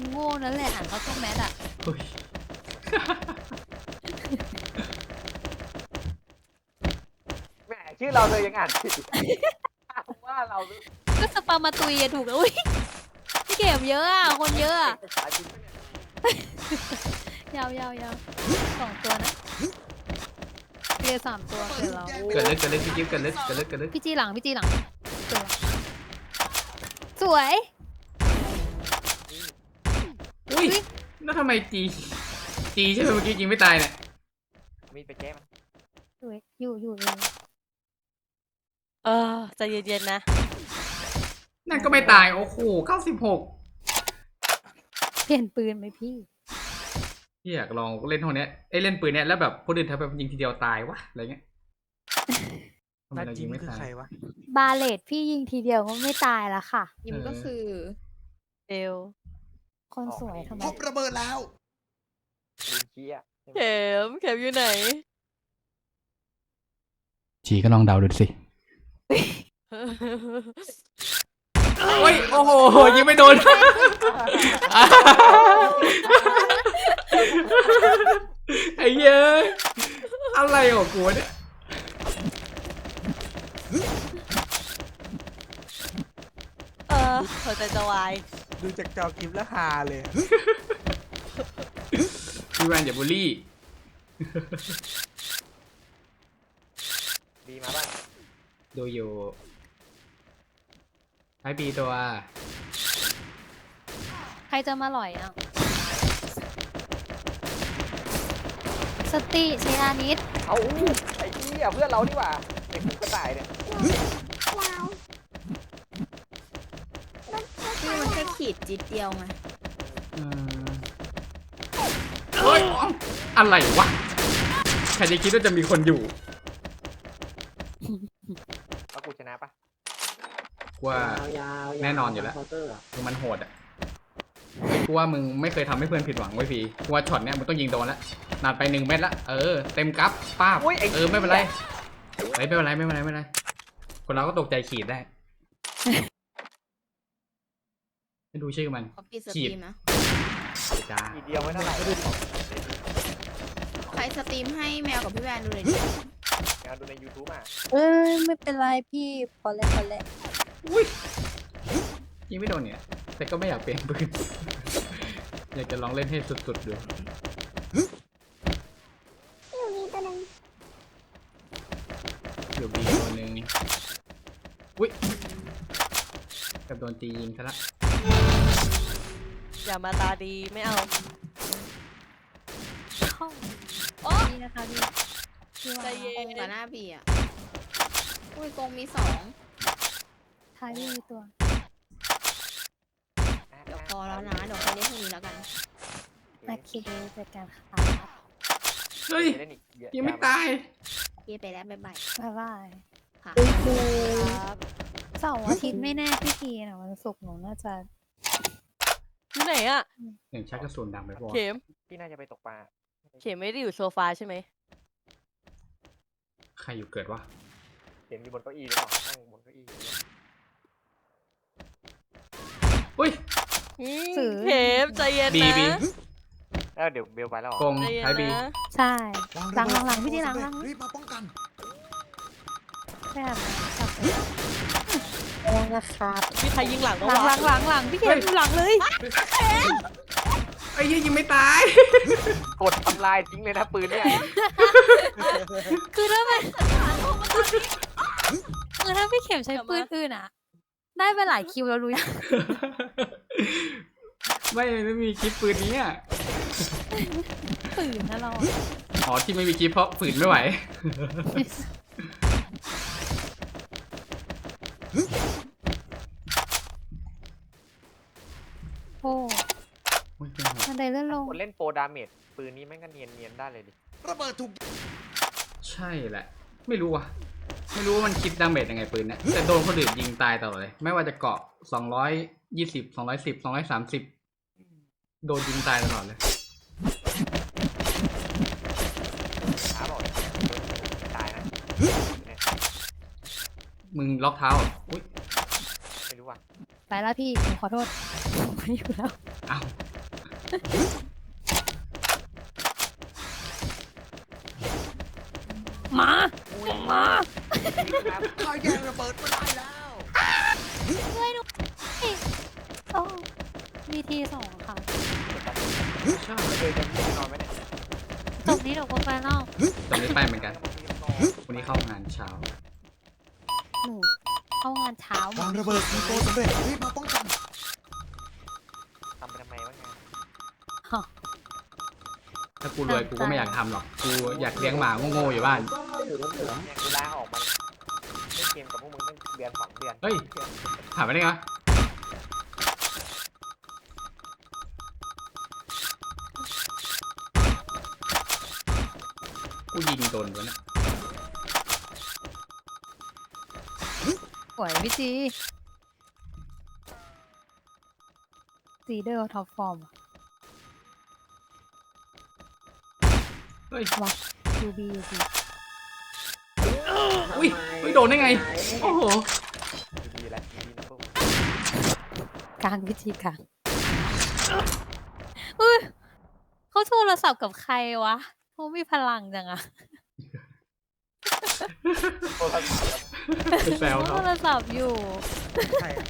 คนโง่นั่นแหละอ่านเขาทุกแมทอะเฮ้ยแหมชื่อเราเลยยังอ่านผิดว่าเราก็สปามาตุยอะถูกแล้วอุ้ยพี่เก็บเยอะอะคนเยอะอะภาษาจริงปะเนี่ยยาวยาวยาวสองตัวนะเรียสามตัวเกิดเราเกิดลึกเกิดลึกพี่กิ๊ฟเกิดลึกเกิดลึกเกิดลึกพี่จีหลังพี่จีหลังเกิดเราสวยอุ้ยแล้ว ทำไมจีจีใช่ไหมเมื่อกี้ยิงไม่ตายเนี่ยมีดไปแก้มันสวยอยู่อยู่อยู่เออใจเย็นๆนะ นั่นก็ไม่ตาย โอ้โหเก้าสิบหกเปลี่ยนปืนไหมพี่ พี่อยากลองเล่นเท่าเนี้ยไอ้ยเล่นปืนเนี้ยแล้วแบบคนอื่นทำแบบยิงทีเดียวตายวะอะไรเงี้ยทำไมนัดเราจิยิมงไม่คือตายใครวะบาเลตพี่ยิงทีเดียวก็ไม่ตายละค่ะยิมก็คือเอว คนสวยทำไมพบระเบิดแล้วลินเคียใช่ไหมเข็มเข็มอยู่ไหน จีก็ลองเดาดูสิ โอ้ยโอ้โหยิงไม่โดน ไอ้เย้ยอะไรของกูเนี่ยเออหัวใจจะวาย ดูจากจอคลิปแล้วฮาเลย พี่แวนอย่าบูลลี่ดีมาบ้างดูอยู่ไอบีตัวใครจะมาหล่อยอะ สติชยานิด เอาไอ้เหี้ยเพื่อนเราดีกว่าไอ้กระต่ายเนี่ย คือ มันแค่ขีดจิตเดียวไงเออเฮ้ยอ๋ออะไรวะ ใครจะคิดว่าจะมีคนอยู่เอากูชนะปะว่าแน่นอนอยู่แล้วคือมันโหดอะกูว่ามึงไม่เคยทำให้เพื่อนผิดหวังไว้ยพี่กูว่าช็อตเนี้ยมึงต้องยิงโดนแล้วนานไปหนึ่งเม็ดละ เออ เต็มกัฟป้าบอุ้ยไอ้เออไม่เป็นไรเฮ้ยไม่เป็นไรไม่เป็นไรไม่เป็นไร คนเราก็ตกใจขีดได้ ให้ดูชื่อมันเขาปิดสขีตดรีมนะ จ้าทีเดียวไม่เท่าไหร่ใครสตรีมให้แมวกับพี่แวนดูเลยดิงานดูใน YouTube อะเอ้ยไม่เป็นไรพี่พอแล้วพอแล้วยิงไม่โดนเนี่ย แต่ก็ไม่อยากเปลี่ยนปืน อยากจะลองเล่นให้สุดๆดูอยู่บีตัวหนึ่งอุ้ยกับโดนจียิงซะละ อย่ามาตาดีไม่เอาเข้าดีนะคะดีพี่ว่าใจเย็กนงกับหน้าบีอะ อุ้ยกงมีสองท้ายมีตัวเดี๋ยวพอแล้วนะ เดี๋ยวไปเล่นพรุ่งนี้แล้วกัน มาคิดดูจัดการค่ะเฮ้ยเล่นอีกเยอะยังไม่ตาย พี่ไปแล้วบ๊ายบายบ๊ายบายค่ะครับเสาร์อาทิตย์ไม่แน่พี่ทีนะวันศุกร์หนูน่าจะ อยู่ไหนอะอย่างชักกระสุนดังไปพอเข็ม พี่น่าจะไปตกปลาเข็มไม่ได้อยู่โซฟาใช่ไหมใครอยู่เกิดวะเห็นอยู่บนเก้าอี้หรือเปล่านั่งบนเก้าอี้อยู่อุ้ยอืมสื่อ เข็มใจเย็นบีนะบีแล้วเดี๋ยวเบลไปแล้วเหรอกงใจเย็นท้ายบีนะใช่วางหลัระงเบิหลัดงหลังพี่ทีหลังหลัง รีบมาป้องกันใช่หลังกลับ ไปแล้วนะครับมีใครยิงหลังหบ้างลังหลัวะงหลังหลังพี่เข็มอยู่หลังเลยไอ้ยี่ยิงไม่ตาย กดทำลายทิ้งเลยนะปืนเนี่ยคือถ้าเป็นคือถ้าพี่เข็มใช้ปืนอื่นอะ ได้ไปหลายคิวแล้วรู้ยังไม่ไม่มีคลิปปืนนี้อะปืนนะเราอะอ๋อที่ไม่มีคลิปเพราะฝืนไม่ไหว โอ้อุ๊ยเป็นไงมันไดเลื่อนลงคนเล่นโปรดาเมจปืนนี้แม่งก็เนียนเนียนๆได้เลยดิระเบิดถูกใช่แหละ ไม่รู้ว่ะ ไม่รู้ว่ามันคิดดาเมจยังไงปืนเนี่ยแต่โดนคนอื่นยิงตายตลอดเลย ไม่ว่าจะเกาะสองร้อยยี่สิบสองร้อยสิบสองร้อยสามสิบโดนยิงตายตลอดเลยขาบอกตายนะเนี่ย มึงล็อกเท้าเหรออุ้ยไม่รู้ว่ะไปแล้วพี่ผมขอโทษผมไม่อยู่แล้ว อ้าวมามาข้าแย่งระเบิดมาได้แล้วโอ้มีทีสองค่ะใช่เคยจะมีนอนไหมเนี่ยตรงนี้หนูก็ไปนอกตอนนี้ไปเหมือนกัน วันนี้เข้างานเช้าหนู เข้างานเช้ามาวางระเบิดมีโปรสำเร็จรีบมาป้องกันทำไปทำไมวะไงถ้ากูรวยกูก็ไม่อยากทำหรอก กูอยากเลี้ยงหมาโง่ๆอยู่บ้าน เนี่ยกูลาออกมาเล่นเกมกับพวกมึงตั้งเดือนสองเดือนเฮ้ย ถามไปได้ไงวะกูยิงโดนวะเนี่ย สวยพี่จีซีเดอร์ท็อปฟอร์มเฮ้ยยูบียูบีอุ้ยอุ้ยโดนได้ไง โอ้โห ดีๆแล้วดีๆนะพวกมึงกลางพิธีกลางอุ้ยเขาโทรศัพท์กับใครวะเขามีพลังจังอะ โทรศัพท์ ไปแซวเขาเขาโทรศัพท์อยู่ใช่อะ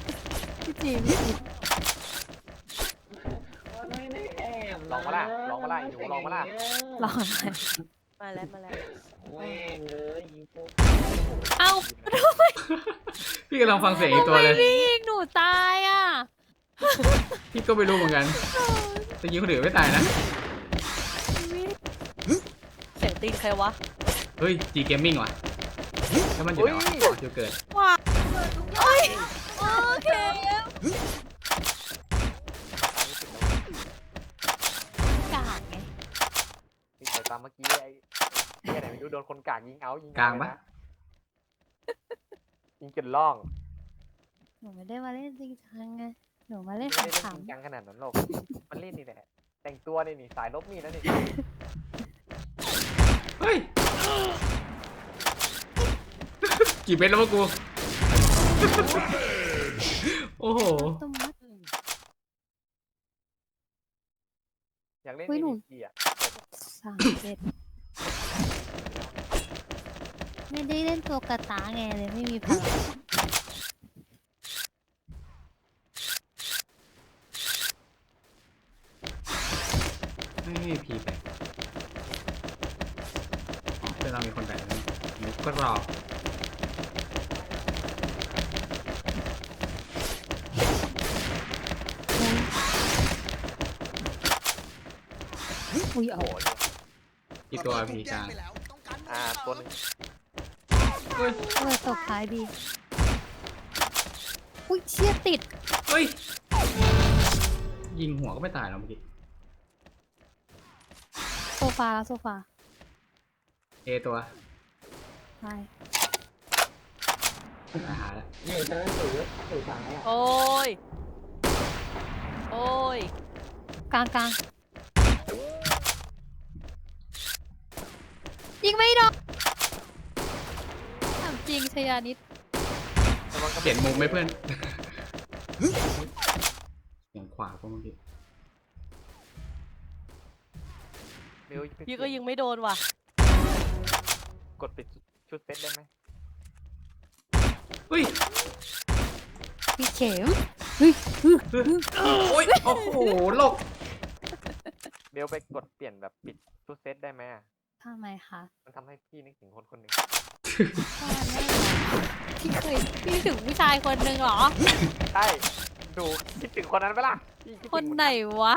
พี่จีพี่จีลองมาล่ะลองมาล่ะอยู่ลองมาล่ะลองหน่อยมาแล้วมาแล้วเอ้าพี่กำลังฟังเสียงอีกตัวเลยพี่ยิงหนูตายอะพี่ก็ไม่รู้เหมือนกันแต่ยิงคนอื่นไม่ตายนะเสียงตีนใครวะเฮ้ย G Gaming ว่ะ แล้วมันอยู่ไหนวะอ๋ออยู่เกิดว้าโอ้ยโอเคกากไงนี่แต่ตามเมื่อกี้ไอ้ไอ้เหี้ยไหนไม่รู้โดนคนกากยิงเอายิงเอกลางปะเลยนะยิงจนล่องหนูไม่ได้มาเล่นจริงจังไงหนูมาเล่นไม่ได้เล่นขจริงจังขนาดนั้นหรอกมันเล่นนี่แหละแต่งตัวนี่นี่สายลบมีดแล้วนี่ เฮ้ย กี่เม็ดแล้ววะกู โอ้โหๆต้มมัดอยากเล่นเฮ้ยหนู ดีๆอะสามเจ็ดไม่ได้เล่นตัวกระตาไงเลยไม่มีพลังไม่ให้พีไปอ๋อเพื่อนเรามีคนแบกแล้วหมูกรอบ อุ้ยเอา โอ้โหเนี่ยกี่ตัวพีกลางไปแล้วต้องการอ่าตัวหนึงเฮ้ยเออตกท้ายดี อุ้ยเชี่ยติด เฮ้ย ยิงหัวก็ไม่ตายหรอกเมื่อกี้ โซฟาแล้วโซฟาเอตัวใช่อาหารแล้วโอ้ย โอ้ย กลางกลาง ยิงไม่โดนถามจริงชยานิดแต่มันก็เปลี่ยนมุมไหมเพื่อนอย่างขวาพวกเมื่อกี้เร็วพี่ก็ยิงไม่โดนว่ะ กดปิดชุดเซตได้ไหมเฮ้ยพี่เข็มโอ้ยโอ้โหโลก เบลไปกดเปลี่ยนแบบปิดชุดเซตได้ไหมอะ ทำไมคะมันทำให้พี่นึกถึงคนคนหนึ่งก็มันไม่หรอพี่เคยพี่นึกถึงผู้ชายคนหนึ่งเหรอ ใช่ดูคิดถึงคนนั้นปะล่ะพี่ดถึงคนไหนเมือวะ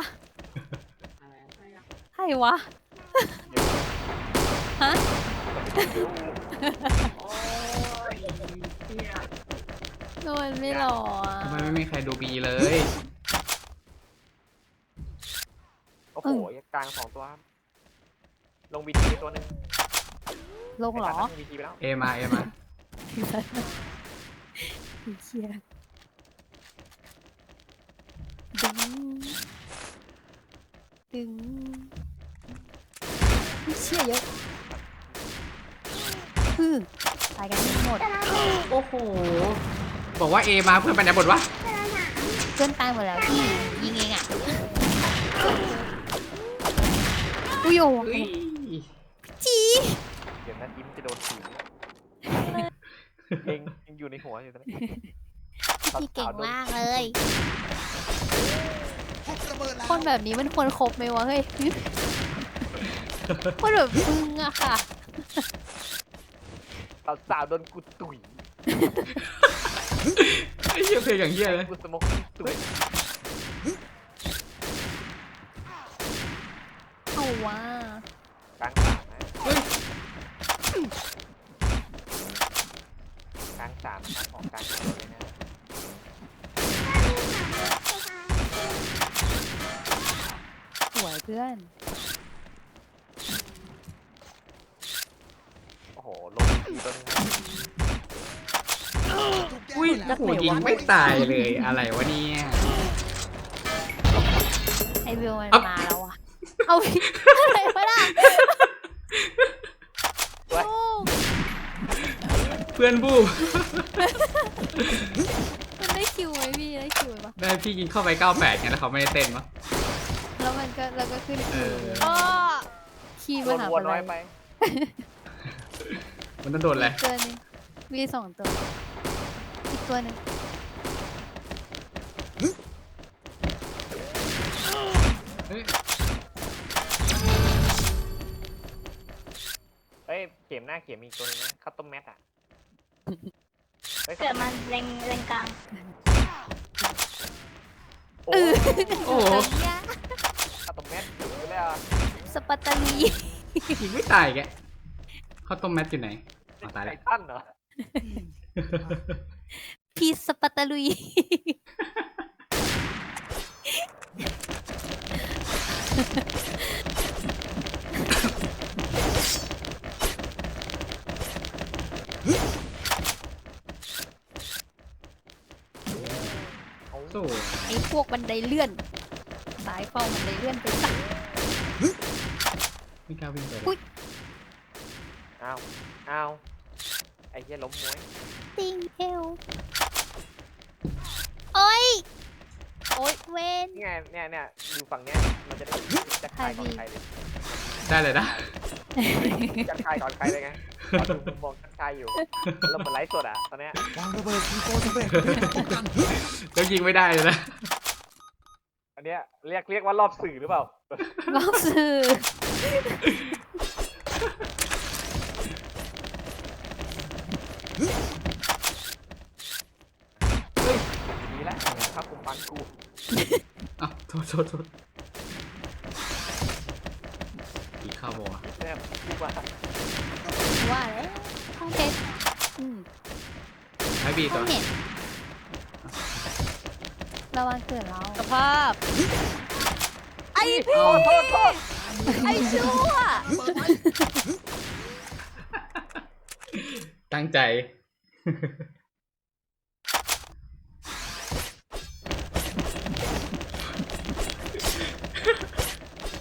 ใครวะ ฮะ โดนไม่หรออะทำไมไม่มีใครดูบีเลย โอ้โหกลางสองตัวครับ ลงบีทีตัวหนึ่งลงเหรอไตัดนั้นบีทีไปแล้วเอมาเอมาพี่เชียดึง ดึงพี่เชียเยอะอือตายกันทั้งหมด โอ้โห บอกว่าเอมาเพื่อนไปไหนหมดวะเพื่อนตายหมดแล้วพี่ยิงเองอะอุ้ยโอ้เฮ้ย จี เดี๋ยวนั้นยิ้มจะโดนถีบเองยังอยู่ในหัวอยู่ตอนนี้พี่เก่งมากเลย พบระเบิดแล้วคนแบบนี้มันควรครบไหมวะเฮ้ย คนแบบมึงอะค่ะ สาวสาวๆโดนกูตุ๋ยไอ้เหี้ยเพลงอย่างเหี้ยเลยกูสโมกตุ๋ยเอาว่า กลางสามนะ เฮ้ย กลาง สามนะของกลางสามเลยนะสวยเพื่อน โอ้โหลงทีต้นงนะถูกแย่อุ้ยงแล้วโอ้โหยิงไม่ตายเลยอะไรวะเนี่ย ไอวิวมันอัพมาแล้วอะเอาพี่อะไรวะน่ะโอ้ เพื่อนบูมมันได้คิวไหมพี่ได้คิวไหมวะได้พี่ยิงเข้าไป 98ไงแล้วเขาไม่ได้เต้นวะแล้วมันก็แล้วก็ขึ้นเอคิวออ้อคีย์โดปัญนหาวัวอะไรน้อยไป มันต้องโดนอะไรอีกตัวหนึงมีสองตัวอีกตัวหนึ่งเฮ้ยเฮ้ยเข็มหน้าเข็มมีอีกตัวนึงนะข้าวต้มแมทอะ เฮ้ยเกิดมันเล็งเล็งกลางโอ้โอ้โหเนี่ยข้าวต้มแมทถึงเลยอะสปัตตาลียิงไม่ตายแกข้าวต้มแมทอยู่ไหนอ๋อตายไทแล้วทันเหรอพีสปัตตาลุย สู้ไอ้พวกบันไดเลื่อน สายเฝ้าบันไดเลื่อนไปสักไม่กล้าวิ่งไปเลยอุ๊ยอ้าวอ้าวไอ้เหี้ยล้มมวยติงเอวโอ้ย โอ้ยเวนนี่ไงเนี่ยเนี่ยอยู่ฝั่งเนี้ยมันจะได้จะคายก่อนใครเลย ได้เลยนะ จะคายก่อนใครเลยไงขอดูมุมมองจะคายอยู่เราเหมือนไลฟ์สดอะตอนเนี้ยวางระเบิดทีโฟสำเร็จรีบมาป้องกันแล้วยิงไม่ได้เลยนะอันเนี้ยเรียกเรียกว่ารอบสื่อหรือเปล่า รอบสื่อดีแล้วถ้าคุมฟันกูอ้าวโทษโทษโทษอีกข้าวบอเนี่ยพูดว่าว่าแล้วห้องเพชรอืมไอบีห้ตัอวงเน็ตระวังเกิดเราสภาพ ไอ้เอาโทษโทษไอ้ชั่วเปิดไว้ตั้งใจ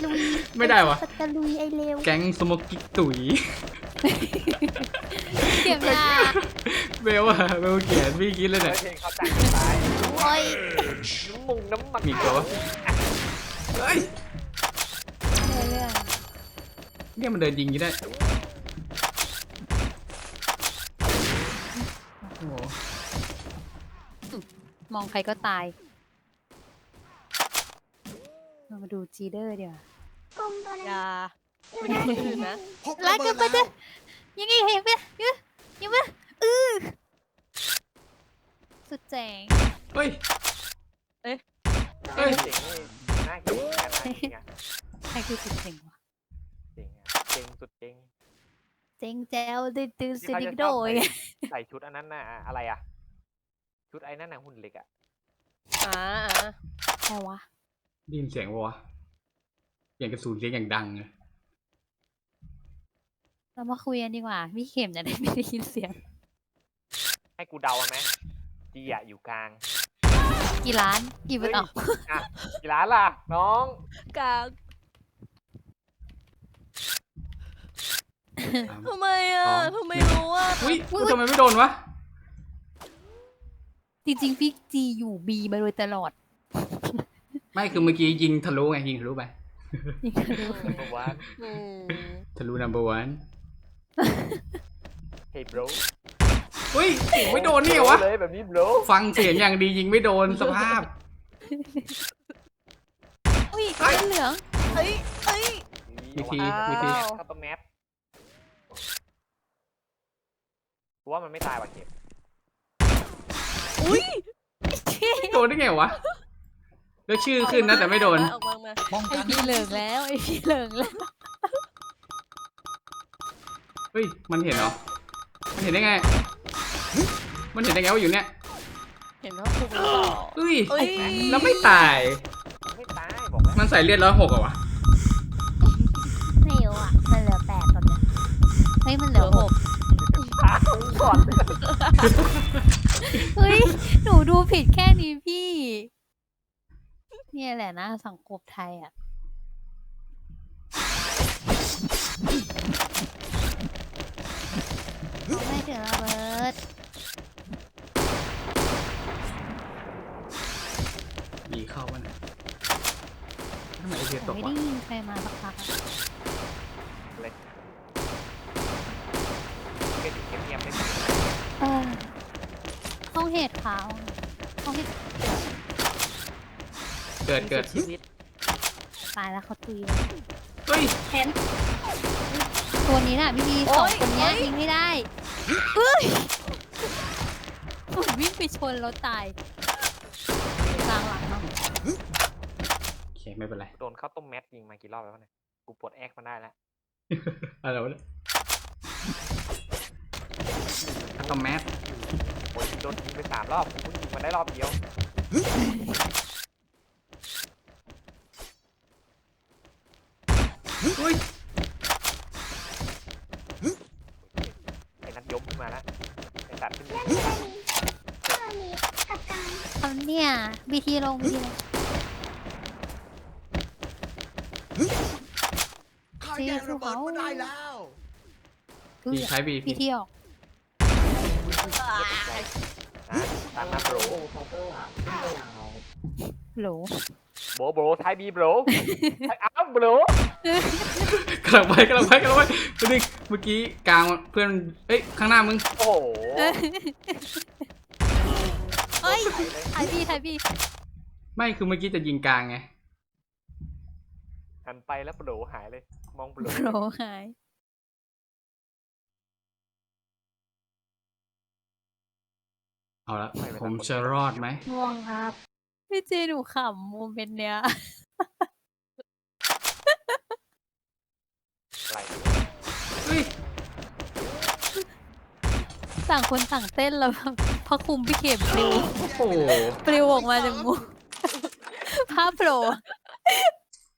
ลุย ไม่ได้วะสตะลุยไอเลวแก๊งสโมกกิกตุ๋ย เก็บยาเบลอะเบลเขียนพี่คิดเลยเฮ้เนี่ยยเพลงเขาจ้างตายโอ้ยน้ำมุงน้ำมันมีตัววะ เฮ้ยเรื่องเนี่ยมันเดินยิงอยี่ได้ โอ้โหมองใครก็ตาย เรามาดูจีเดอร์เดี๋ยวา อย่าไม่ทำคนอื่นนะ พบระเบิดแล้ว ยังไงเห็นไหมยังยังไงอือสุดเจ๋ง เฮ้ย เฮ้ย เจ๋งนี่น่าเก่งแค่ไหนเนี่ยใครคือสุดเจ๋งวะเจ๋งอะเจ๋งสุดเจ๋งเจ๋งแจ๋วดื้อดื้อที่สิเขาดิจะโดชอบย ใส่ใส่ชุดอันนั้นน่ะอะไรอะชุดไอ้นั่นน่ะหุ่นเหล็กอะอ่าอ่าใช่วะได้ยินเสียงปะวะ อย่างกระสุนเสียงอย่างดังเลยเรามาคุยกันดีกว่าพี่เข็มจะได้ไม่ได้ยินเสียง ให้กูเดาไหมจีอะอยู่กลางกี่ล้านกี่เปอร์เซ็นต์อะกี่ร้านล่ะ น้องกลางทำไมอะอ๋อทำไมรู้อะอุ้ยกูทำไมไม่โดนวะ จริงๆพี่จีอยู่บีมาโดยตลอด ไม่คือเมื่อกี้ยิงทะลุไงยิงทะลุไป ยิงทะลุเมื่อวานอืมทะลุ number one เฮ้ย bro เฮ้ยยิงไม่โดนนี่เหรอวะ เลยแบบนี้ bro ฟังเสียงอย่างดียิงไม่โดนสภาพ อุ้ยเป็นเหลืองเอ้ยเอ้ย วิธีอ้าววิธีข้าวต้มแมปกูว่ามันไม่ตายว่ะเก็บอุ้ยโดนได้ไงวะ แล้วชื่อขึ้นนะแต่ไม่โดนออกมามาป้องไอกันพี่เหลืองแล้วไอพี่เหลืองแล้วเฮ้ย มันเห็นเหรอ มันเห็นได้ไง มันเห็นได้ไงว่าอยู่เนี่ยเห็นว่าคุณหรือเปล่าเฮ้ย เอ้ยแล้วไม่ตาย ไม่ตายบอกแล้วมันใส่เลือดร้อยหกอะวะ ไม่รู้อะ มันเหลือแปดตอนเนี้ยเฮ้ย มันเหลือหกตายก่อนเฮ้ย หนูดูผิดแค่นี้พี่เนี่ยแหละนะ สังคมไทยอะไม่ถึงระเบิดดีเข้ามันยทำไมไอเดียหตนูกไม่วะได้ยินใครมาสักพักอะก็อยู่เงียบๆไม่เออห้องเหตุขาวห้องเหตุ เกิดเกิดชีวิตตายแล้วเขาตุยเฮ้ยตัวนี้น่ะพี่ดีสองคนเนี้ยยิงไม่ได้เฮ้ยผมวิ่งไปชนแล้วตายกลางหลังเนาะโอเคไม่เป็นไร โดนข้าวต้มแมปยิงมากี่รอบแล้ววะเนี่ยกูปลดแอกมาได้แล้วอะไรวะเนี่ยแล้วก็แมสโอ้ยโดนยิงไปสามรอบกูเพิ่งยิงมาได้รอบเดียว เฮ้ยไอ้นัดยมขึ้นมาแล้วไอ้ตัดขึ้นมาทำเนี่ยบีทีลงบีทีลงข้าแยกระเบิดมาได้แล้วบีใช้บีบีทีออกนะตามมาโบรโหลโบโบรไทยบีโบรอ้าวโบรกำลังไปกำลังไปกำลังไปตัวนึงเมื่อกี้กลางเพื่อนเอ้ยข้างหน้ามึงโอ้โหเอ้ยไปเลยไทยบีไทยบีไม่คือเมื่อกี้จะยิงกลางไงหันไปแล้วโบรหายเลย มองโบรโหลหายเอาละผมจะรอดไหมง่วงครับ พี่เจหนูขำโมเมนต์เนี้ย อะไรเฮ้ยต่างคนต่างเต้นแล้วแบบพระคุมพี่เข็มปลิวโอ้โหปลิวออกมาจากมุมภาพโผล่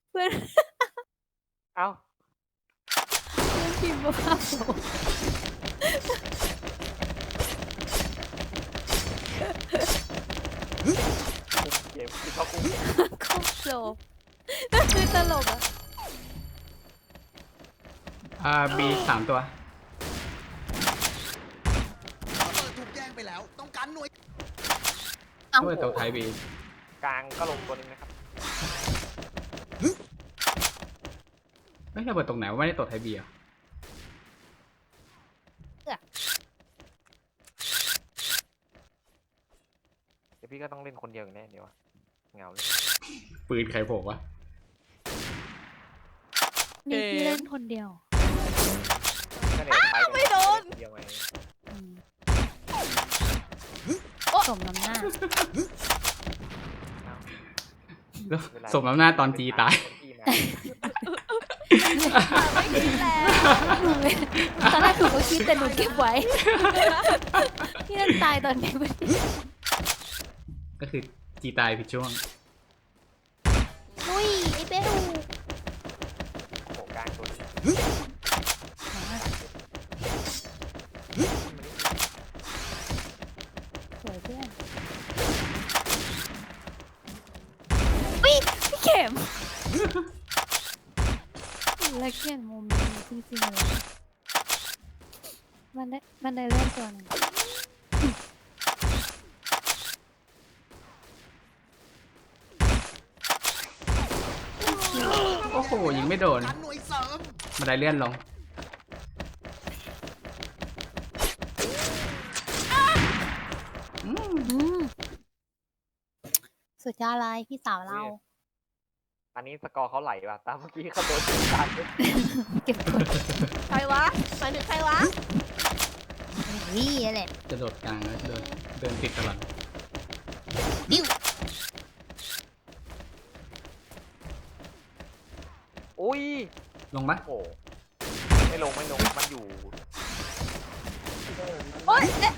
เพื่อนเอ้าเพื่อนพิมพ์ว่าภาพโผล่ คุมเกมที่เขาคุมโคตรโผล่คือตลกอะอ่าบีสามตัวระเบิดถูกแย่งไปแล้ว ต้องการหน่วยเอ้าด้วยตัวไทยบีกลางก็ลงตัวนึงนะครับไม่ใช่เปิดตรงไหนวะไม่ได้ตัวไทยบีเหรอะเดี๋ยวพี่ก็ต้องเล่นคนเดียวอย่างแน่เดี๋ยวอะ เหงาเลยปืนใครโผล่วะนี่พี่เล่นคนเดียวก็เนี่ยไปกันไม่โดนคเดียวไงอืมสมน้ำหน้า แล้วสมน้ำหน้าตอนจีตายพี่มาไม่คิดแล้วตอนแรกหนูก็คิดแต่หนูเก็บไว้ พี่นั่นตายตอนนี้พอดีก็คือ จีตายผิดช่วง อุ้ยไอ้เป้ดูโอ้โหกลางตัวนึงสวยเพื่อนอุ้ยพี่เข็มแล้วเขียนมุมนี้จริงๆเลยมันได้มันได้เลื่อนตัวหนึง โอ้โหยิงไม่โดนกันหน่วยเสริมบันไดเลื่อนลง อืมสุดยอดเลยพี่สาวเรา อันนี้สกอร์เขาไหลว่ะ ตามเมื่อกี้เขาโดนจุดตายเก็บกดใครวะหมายถึงใครวะนี่แหละ จะโดดกลางแล้วเดินเดินติดตลอด อุ้ยลงปะโอ้โหไม่ลงไม่ลงมันอยู่โอ๊ยเอ๊ะ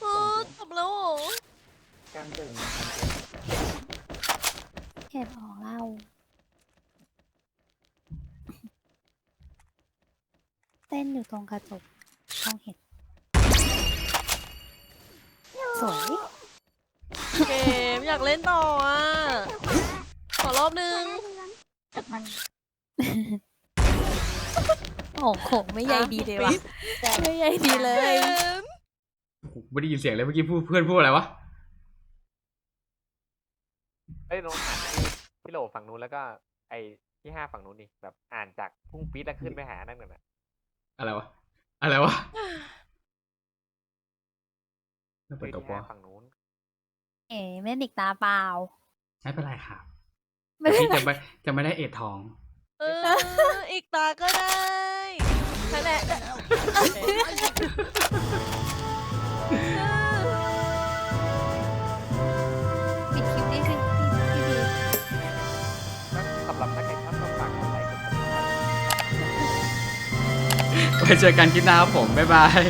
เออจบแล้วเหรอเห็ดของเราเต้นอยู่ตรงกระจกช่องเห็ด สวยเกมอยากเล่นต่ออะ ขอรอบนึง โอ้โหไม่ใยดีเลยวะไม่ใยดีเลยโอ้โหไม่ได้ยินเสียงเลยเมื่อกี้พูดเพื่อนพูดอะไรวะ เอ้ยน้องอ่านที่ที่โหลฝั่งนู้นแล้วก็ ไอ้ที่ห้าฝั่งนู้นนี่แบบอ่านจากพุ่งปี๊ดแล้วขึ้นไปหานั่นก่อนนะอะไรวะ อะไรวะไม่เปิดที่ตัวปอห้าฝั่งนู้น เอ๋ไม่ได้ดิกตาเปล่าไม่เป็นไรครับ ไม่เป็นพี่ไรจะไม่จะไม่ได้เอ็ดทอง เออ อีกตาก็ได้นั่นแหละแล้วปิดคลิปนี่คือพี่พี่ดีก็สำหรับนักแข่งขันต้องฝากกดไลค์กดติดตาม ไว้เจอกันคลิปหน้าครับผม บ๊ายบาย